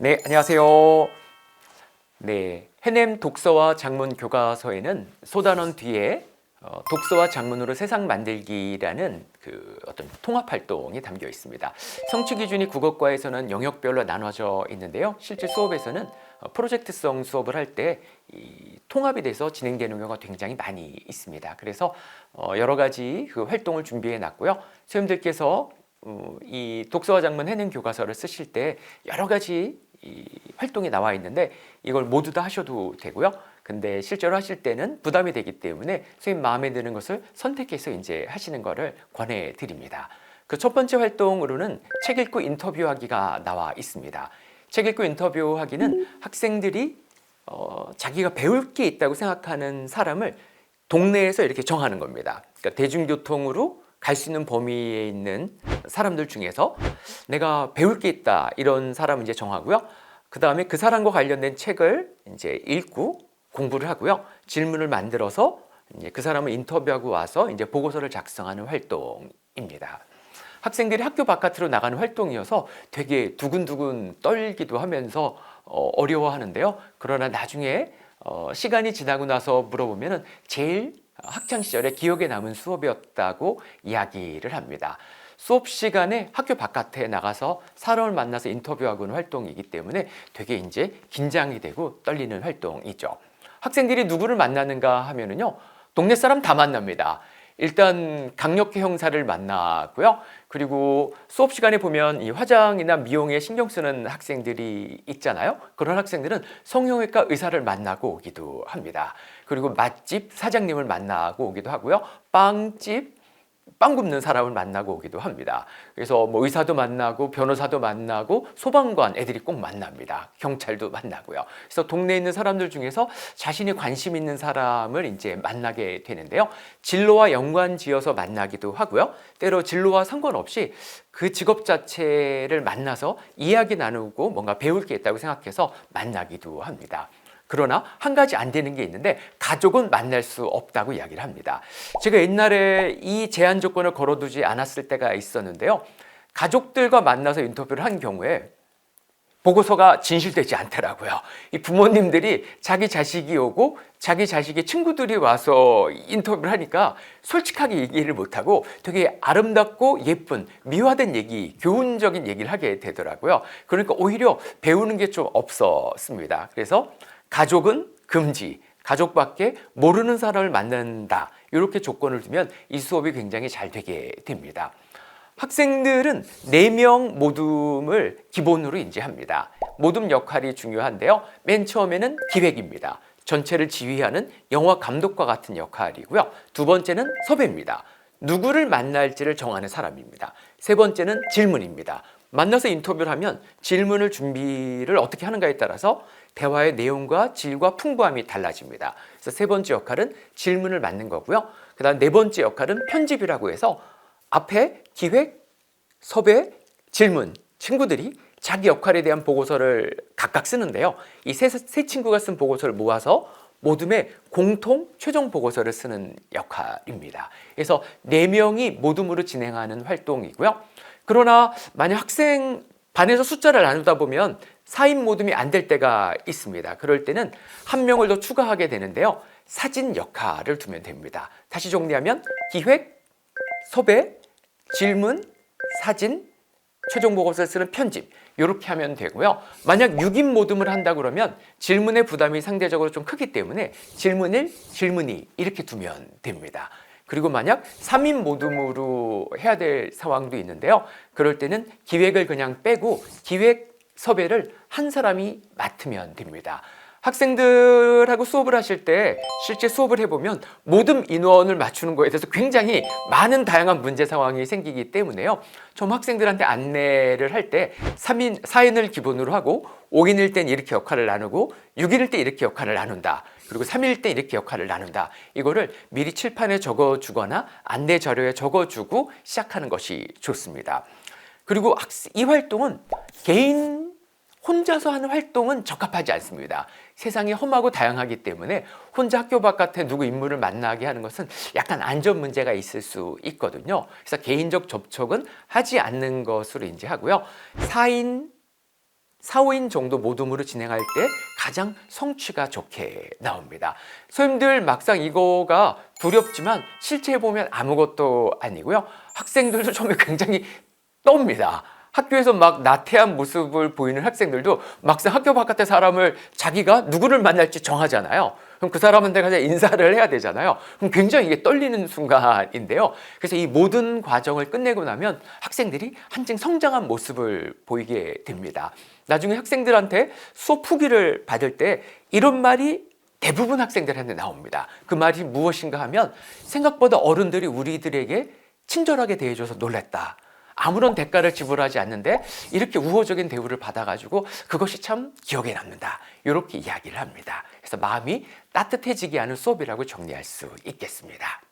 네, 안녕하세요. 네, 해냄 독서와 장문 교과서에는 소단원 뒤에 어, 독서와 장문으로 세상 만들기라는 그 어떤 통합 활동이 담겨 있습니다. 성취 기준이 국어과에서는 영역별로 나눠져 있는데요. 실제 수업에서는 어, 프로젝트성 수업을 할때이 통합이 돼서 진행되는 경우가 굉장히 많이 있습니다. 그래서 어, 여러 가지 그 활동을 준비해 놨고요. 선생님들께서 어, 이 독서와 장문 해냄 교과서를 쓰실 때 여러 가지 이 활동이 나와 있는데 이걸 모두 다 하셔도 되고요. 근데 실제로 하실 때는 부담이 되기 때문에 선생님 마음에 드는 것을 선택해서 이제 하시는 것을 권해 드립니다. 그 첫 번째 활동으로는 책 읽고 인터뷰하기가 나와 있습니다. 책 읽고 인터뷰하기는 학생들이 어, 자기가 배울 게 있다고 생각하는 사람을 동네에서 이렇게 정하는 겁니다. 그러니까 대중교통으로 갈 수 있는 범위에 있는 사람들 중에서 내가 배울 게 있다 이런 사람을 이제 정하고요. 그 다음에 그 사람과 관련된 책을 이제 읽고 공부를 하고요. 질문을 만들어서 이제 그 사람을 인터뷰하고 와서 이제 보고서를 작성하는 활동입니다. 학생들이 학교 바깥으로 나가는 활동이어서 되게 두근두근 떨기도 하면서 어, 어려워하는데요. 그러나 나중에 어, 시간이 지나고 나서 물어보면은 제일 학창 시절에 기억에 남은 수업이었다고 이야기를 합니다. 수업 시간에 학교 바깥에 나가서 사람을 만나서 인터뷰하고는 활동이기 때문에 되게 이제 긴장이 되고 떨리는 활동이죠. 학생들이 누구를 만나는가 하면은요, 동네 사람 다 만납니다. 일단 강력계 형사를 만나고요. 그리고 수업 시간에 보면 이 화장이나 미용에 신경 쓰는 학생들이 있잖아요. 그런 학생들은 성형외과 의사를 만나고 오기도 합니다. 그리고 맛집 사장님을 만나고 오기도 하고요. 빵집 빵 굽는 사람을 만나고 오기도 합니다. 그래서 뭐 의사도 만나고 변호사도 만나고 소방관 애들이 꼭 만납니다. 경찰도 만나고요. 그래서 동네에 있는 사람들 중에서 자신이 관심 있는 사람을 이제 만나게 되는데요. 진로와 연관 지어서 만나기도 하고요. 때로 진로와 상관없이 그 직업 자체를 만나서 이야기 나누고 뭔가 배울 게 있다고 생각해서 만나기도 합니다. 그러나 한 가지 안 되는 게 있는데 가족은 만날 수 없다고 이야기를 합니다. 제가 옛날에 이 제한 조건을 걸어두지 않았을 때가 있었는데요. 가족들과 만나서 인터뷰를 한 경우에 보고서가 진실되지 않더라고요. 이 부모님들이 자기 자식이 오고 자기 자식의 친구들이 와서 인터뷰를 하니까 솔직하게 얘기를 못하고 되게 아름답고 예쁜 미화된 얘기, 교훈적인 얘기를 하게 되더라고요. 그러니까 오히려 배우는 게 좀 없었습니다. 그래서 가족은 금지, 가족밖에 모르는 사람을 만난다. 이렇게 조건을 두면 이 수업이 굉장히 잘 되게 됩니다. 학생들은 4명 모둠을 기본으로 인지합니다. 모둠 역할이 중요한데요. 맨 처음에는 기획입니다. 전체를 지휘하는 영화 감독과 같은 역할이고요. 두 번째는 섭외입니다. 누구를 만날지를 정하는 사람입니다. 세 번째는 질문입니다. 만나서 인터뷰를 하면 질문을 준비를 어떻게 하는가에 따라서 대화의 내용과 질과 풍부함이 달라집니다. 그래서 세 번째 역할은 질문을 맞는 거고요. 그 다음 네 번째 역할은 편집이라고 해서 앞에 기획, 섭외, 질문, 친구들이 자기 역할에 대한 보고서를 각각 쓰는데요. 이 세 세 친구가 쓴 보고서를 모아서 모둠의 공통 최종 보고서를 쓰는 역할입니다. 그래서 네 명이 모둠으로 진행하는 활동이고요. 그러나 만약 학생 반에서 숫자를 나누다 보면 4인 모둠이 안 될 때가 있습니다. 그럴 때는 한 명을 더 추가하게 되는데요. 사진 역할을 두면 됩니다. 다시 정리하면 기획, 섭외, 질문, 사진, 최종 보고서를 쓰는 편집 이렇게 하면 되고요. 만약 6인 모둠을 한다 그러면 질문의 부담이 상대적으로 좀 크기 때문에 질문 1, 질문 2 이렇게 두면 됩니다. 그리고 만약 3인 모둠으로 해야 될 상황도 있는데요. 그럴 때는 기획을 그냥 빼고 기획 섭외를 한 사람이 맡으면 됩니다. 학생들하고 수업을 하실 때 실제 수업을 해보면 모든 인원을 맞추는 거에 대해서 굉장히 많은 다양한 문제 상황이 생기기 때문에요. 좀 학생들한테 안내를 할 때 3인, 4인을 기본으로 하고 5인일 땐 이렇게 역할을 나누고 6인일 때 이렇게 역할을 나눈다. 그리고 3일 때 이렇게 역할을 나눈다. 이거를 미리 칠판에 적어 주거나 안내 자료에 적어 주고 시작하는 것이 좋습니다. 그리고 이 활동은 개인 혼자서 하는 활동은 적합하지 않습니다. 세상이 험하고 다양하기 때문에 혼자 학교 바깥에 누구 인물을 만나게 하는 것은 약간 안전 문제가 있을 수 있거든요. 그래서 개인적 접촉은 하지 않는 것으로 인지하고요. 4인 4, 5인 정도 모둠으로 진행할 때 가장 성취가 좋게 나옵니다. 선생님들 막상 이거가 두렵지만 실제 해보면 아무것도 아니고요. 학생들도 처음에 굉장히 떱니다. 학교에서 막 나태한 모습을 보이는 학생들도 막상 학교 바깥의 사람을 자기가 누구를 만날지 정하잖아요. 그럼 그 사람한테 가서 인사를 해야 되잖아요. 그럼 굉장히 이게 떨리는 순간인데요. 그래서 이 모든 과정을 끝내고 나면 학생들이 한층 성장한 모습을 보이게 됩니다. 나중에 학생들한테 수업 후기를 받을 때 이런 말이 대부분 학생들한테 나옵니다. 그 말이 무엇인가 하면 생각보다 어른들이 우리들에게 친절하게 대해줘서 놀랬다. 아무런 대가를 지불하지 않는데 이렇게 우호적인 대우를 받아가지고 그것이 참 기억에 남는다. 이렇게 이야기를 합니다. 그래서 마음이 따뜻해지게 하는 수업이라고 정리할 수 있겠습니다.